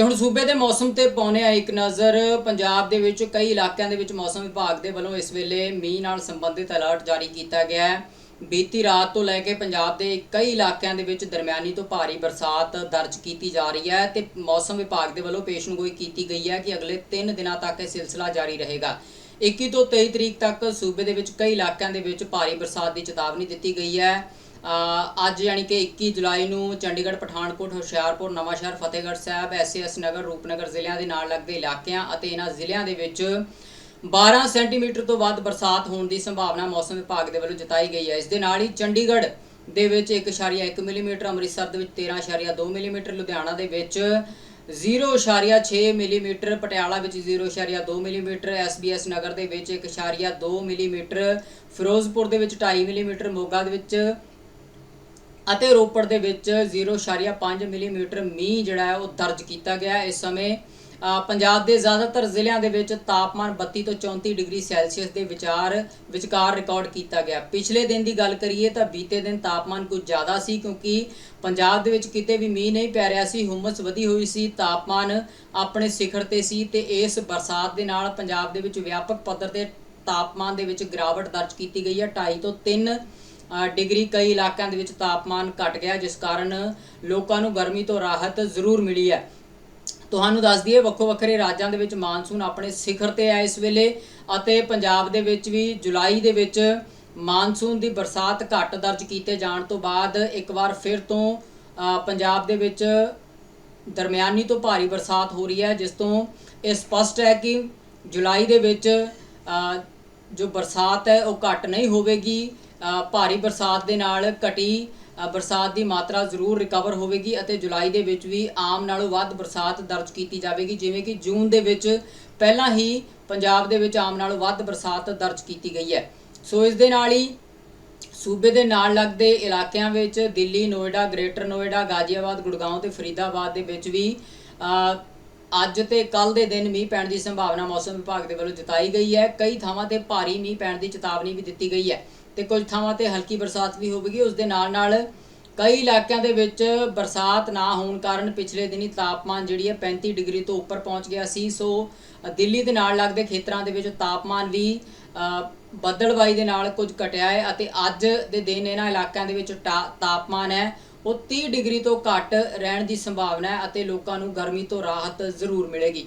ਤੇ ਹੁਣ ਸੂਬੇ ਦੇ ਮੌਸਮ ਤੇ ਪਾਉਣੇ ਆ ਇੱਕ ਨਜ਼ਰ, ਪੰਜਾਬ ਦੇ ਵਿੱਚ ਕਈ ਇਲਾਕਿਆਂ ਦੇ ਵਿੱਚ ਮੌਸਮ ਵਿਭਾਗ ਦੇ ਵੱਲੋਂ ਇਸ ਵੇਲੇ ਮੀਂਹ ਨਾਲ ਸੰਬੰਧਿਤ ਅਲਰਟ ਜਾਰੀ ਕੀਤਾ ਗਿਆ ਹੈ। ਬੀਤੀ ਰਾਤ ਤੋਂ ਲੈ ਕੇ ਪੰਜਾਬ ਦੇ ਕਈ ਇਲਾਕਿਆਂ ਦੇ ਵਿੱਚ ਦਰਮਿਆਨੀ ਤੋਂ ਭਾਰੀ ਬਰਸਾਤ ਦਰਜ ਕੀਤੀ ਜਾ ਰਹੀ ਹੈ ਤੇ ਮੌਸਮ ਵਿਭਾਗ ਦੇ ਵੱਲੋਂ ਪੇਸ਼ਨਗੋਈ ਕੀਤੀ ਗਈ ਹੈ ਕਿ ਅਗਲੇ 3 ਦਿਨਾਂ ਤੱਕ ਇਹ ਸਿਲਸਿਲਾ ਜਾਰੀ ਰਹੇਗਾ। 21 ਤੋਂ 23 ਤਰੀਕ ਤੱਕ ਸੂਬੇ ਦੇ ਵਿੱਚ ਕਈ ਇਲਾਕਿਆਂ ਦੇ ਵਿੱਚ ਭਾਰੀ ਬਰਸਾਤ ਦੀ ਚੇਤਾਵਨੀ ਦਿੱਤੀ ਗਈ ਹੈ। ਅੱਜ ਯਾਨੀ ਕਿ 21 ਜੁਲਾਈ ਨੂੰ ਚੰਡੀਗੜ੍ਹ, ਪਠਾਨਕੋਟ, ਹੁਸ਼ਿਆਰਪੁਰ, ਨਵਾਂਸ਼ਹਿਰ, ਫਤਿਹਗੜ੍ਹ ਸਾਹਿਬ ਐਸਐਸ ਨਗਰ, ਰੂਪਨਗਰ ਜ਼ਿਲ੍ਹਿਆਂ ਦੇ ਨਾਲ ਲੱਗਦੇ ਇਲਾਕਿਆਂ ਅਤੇ ਇਹਨਾਂ ਜ਼ਿਲ੍ਹਿਆਂ ਦੇ ਵਿੱਚ 12 ਸੈਂਟੀਮੀਟਰ ਤੋਂ ਵੱਧ ਬਰਸਾਤ ਹੋਣ ਦੀ ਸੰਭਾਵਨਾ ਮੌਸਮ ਵਿਭਾਗ ਦੇ ਵੱਲੋਂ ਜਤਾਈ ਗਈ ਹੈ। ਇਸ ਦੇ ਨਾਲ ਹੀ ਚੰਡੀਗੜ੍ਹ ਦੇ ਵਿੱਚ 1.1 ਮਿਲੀਮੀਟਰ, ਅੰਮ੍ਰਿਤਸਰ ਦੇ ਵਿੱਚ 13.2 ਮਿਲੀਮੀਟਰ, ਲੁਧਿਆਣਾ ਦੇ ਵਿੱਚ 0.6 ਮਿਲੀਮੀਟਰ, ਪਟਿਆਲਾ ਵਿੱਚ 0.2 ਮਿਲੀਮੀਟਰ ਐਸਬੀਐਸ ਨਗਰ ਦੇ ਵਿੱਚ 1.2 ਮਿਲੀਮੀਟਰ, ਫਿਰੋਜ਼ਪੁਰ ਦੇ ਵਿੱਚ 2.5 ਮਿਲੀਮੀਟਰ, ਮੋਗਾ ਦੇ ਵਿੱਚ ਅਤੇ ਰੋਪੜ ਦੇ ਵਿੱਚ 0.5 ਮਿਲੀਮੀਟਰ ਮੀਂਹ ਜਿਹੜਾ ਹੈ ਉਹ ਦਰਜ ਕੀਤਾ ਗਿਆ ਇਸ ਸਮੇਂ ਪੰਜਾਬ ਦੇ ਜ਼ਿਆਦਾਤਰ ਜ਼ਿਲ੍ਹਿਆਂ ਦੇ ਵਿੱਚ ਤਾਪਮਾਨ 32 ਤੋਂ 34 ਡਿਗਰੀ ਸੈਲਸੀਅਸ ਦੇ ਵਿਚਾਰ, ਵਿਚਕਾਰ ਰਿਕਾਰਡ ਕੀਤਾ ਗਿਆ ਪਿਛਲੇ ਦਿਨ ਦੀ ਗੱਲ ਕਰੀਏ ਤਾਂ ਬੀਤੇ ਦਿਨ ਤਾਪਮਾਨ ਕੁਝ ਜ਼ਿਆਦਾ ਸੀ ਕਿਉਂਕਿ ਪੰਜਾਬ ਦੇ ਵਿੱਚ ਕਿਤੇ ਵੀ ਮੀਂਹ ਨਹੀਂ ਪੈ ਰਿਹਾ ਸੀ, ਹੁਮਸ ਵਧੀ ਹੋਈ ਸੀ, ਤਾਪਮਾਨ ਆਪਣੇ ਸਿਖਰ ਤੇ ਸੀ ਤੇ ਇਸ ਬਰਸਾਤ ਦੇ ਨਾਲ ਪੰਜਾਬ ਦੇ ਵਿੱਚ ਵਿਆਪਕ ਪੱਧਰ ਤੇ ਤਾਪਮਾਨ ਦੇ ਵਿੱਚ ਗਿਰਾਵਟ ਦਰਜ ਕੀਤੀ ਗਈ ਹੈ। 2.5 ਤੋਂ 3 ਡਿਗਰੀ ਕਈ ਇਲਾਕਿਆਂ ਦੇ ਵਿੱਚ ਤਾਪਮਾਨ ਘਟ ਗਿਆ, ਜਿਸ ਕਾਰਨ ਲੋਕਾਂ ਨੂੰ ਗਰਮੀ ਤੋਂ ਰਾਹਤ ਜ਼ਰੂਰ ਮਿਲੀ ਹੈ। ਤੁਹਾਨੂੰ ਦੱਸ ਦਈਏ ਵੱਖੋ ਵੱਖਰੇ ਰਾਜਾਂ ਦੇ ਵਿੱਚ ਮਾਨਸੂਨ ਆਪਣੇ ਸਿਖਰ ਤੇ ਹੈ ਇਸ ਵੇਲੇ ਅਤੇ ਪੰਜਾਬ ਦੇ ਵਿੱਚ ਵੀ ਜੁਲਾਈ ਦੇ ਵਿੱਚ ਮਾਨਸੂਨ ਦੀ ਬਰਸਾਤ ਘੱਟ ਦਰਜ ਕੀਤੇ ਜਾਣ ਤੋਂ ਬਾਅਦ ਇੱਕ ਵਾਰ ਫਿਰ ਤੋਂ ਪੰਜਾਬ ਦੇ ਵਿੱਚ ਦਰਮਿਆਨੀ ਤੋਂ ਭਾਰੀ ਬਰਸਾਤ ਹੋ ਰਹੀ ਹੈ, ਜਿਸ ਤੋਂ ਇਹ ਸਪਸ਼ਟ ਹੈ ਕਿ ਜੁਲਾਈ ਦੇ ਵਿੱਚ ਜੋ ਬਰਸਾਤ ਹੈ ਉਹ ਘੱਟ ਨਹੀਂ ਹੋਵੇਗੀ। ਭਾਰੀ ਬਰਸਾਤ ਦੇ ਨਾਲ ਘਟੀ ਬਰਸਾਤ ਦੀ ਮਾਤਰਾ ਜ਼ਰੂਰ ਰਿਕਵਰ ਹੋਵੇਗੀ ਅਤੇ ਜੁਲਾਈ ਦੇ ਵਿੱਚ ਵੀ ਆਮ ਨਾਲੋਂ ਵੱਧ ਬਰਸਾਤ ਦਰਜ ਕੀਤੀ ਜਾਵੇਗੀ। ਜਿਵੇਂ ਕਿ ਜੂਨ ਦੇ ਵਿੱਚ ਪਹਿਲਾਂ ਹੀ ਪੰਜਾਬ ਦੇ ਵਿੱਚ ਆਮ ਨਾਲੋਂ ਵੱਧ ਬਰਸਾਤ ਦਰਜ ਕੀਤੀ ਗਈ ਹੈ। ਸੋ ਇਸ ਦੇ ਨਾਲ ਹੀ ਸੂਬੇ ਦੇ ਨਾਲ ਲੱਗਦੇ ਇਲਾਕਿਆਂ ਵਿੱਚ ਦਿੱਲੀ, ਨੋਇਡਾ, ਗ੍ਰੇਟਰ ਨੋਇਡਾ, ਗਾਜ਼ੀਆਬਾਦ ਗੁੜਗਾਉਂ ਤੇ ਫਰੀਦਾਬਾਦ ਦੇ ਵਿੱਚ ਵੀ ਅੱਜ ਤੇ ਕੱਲ ਦੇ ਦਿਨ ਮੀਂਹ ਪੈਣ ਦੀ ਸੰਭਾਵਨਾ ਮੌਸਮ ਵਿਭਾਗ ਦੇ ਵੱਲੋਂ ਜਤਾਈ ਗਈ ਹੈ। ਕਈ ਥਾਵਾਂ ਤੇ ਭਾਰੀ ਮੀਂਹ ਪੈਣ ਦੀ ਚੇਤਾਵਨੀ ਵੀ ਦਿੱਤੀ ਗਈ ਹੈ ਤੇ ਕੁਝ ਥਾਵਾਂ ਤੇ ਹਲਕੀ ਬਰਸਾਤ ਵੀ ਹੋਵੇਗੀ। ਉਸ ਦੇ ਨਾਲ ਨਾਲ ਕਈ ਇਲਾਕਿਆਂ ਦੇ ਵਿੱਚ ਬਰਸਾਤ ਨਾ ਹੋਣ ਕਾਰਨ ਪਿਛਲੇ ਦਿਨੀ ਤਾਪਮਾਨ ਜਿਹੜੀ ਹੈ 35 ਡਿਗਰੀ ਤੋਂ ਉੱਪਰ ਪਹੁੰਚ ਗਿਆ ਸੀ। ਸੋ ਦਿੱਲੀ ਦੇ ਨਾਲ ਲੱਗਦੇ ਖੇਤਰਾਂ ਦੇ ਵਿੱਚ ਤਾਪਮਾਨ ਵੀ ਅ, ਬੱਦਲਵਾਈ ਦੇ ਨਾਲ ਕੁਝ ਘਟਿਆ ਹੈ ਅਤੇ ਅੱਜ ਦੇ ਦਿਨ ਇਹਨਾਂ ਇਲਾਕਿਆਂ ਦੇ ਵਿੱਚ ਟਾ- ਤਾਪਮਾਨ ਹੈ। ਉਹ 30 ਡਿਗਰੀ ਤੋਂ ਘੱਟ ਰਹਿਣ ਦੀ ਸੰਭਾਵਨਾ ਹੈ ਅਤੇ ਲੋਕਾਂ ਨੂੰ ਗਰਮੀ ਤੋਂ ਰਾਹਤ ਜ਼ਰੂਰ ਮਿਲੇਗੀ।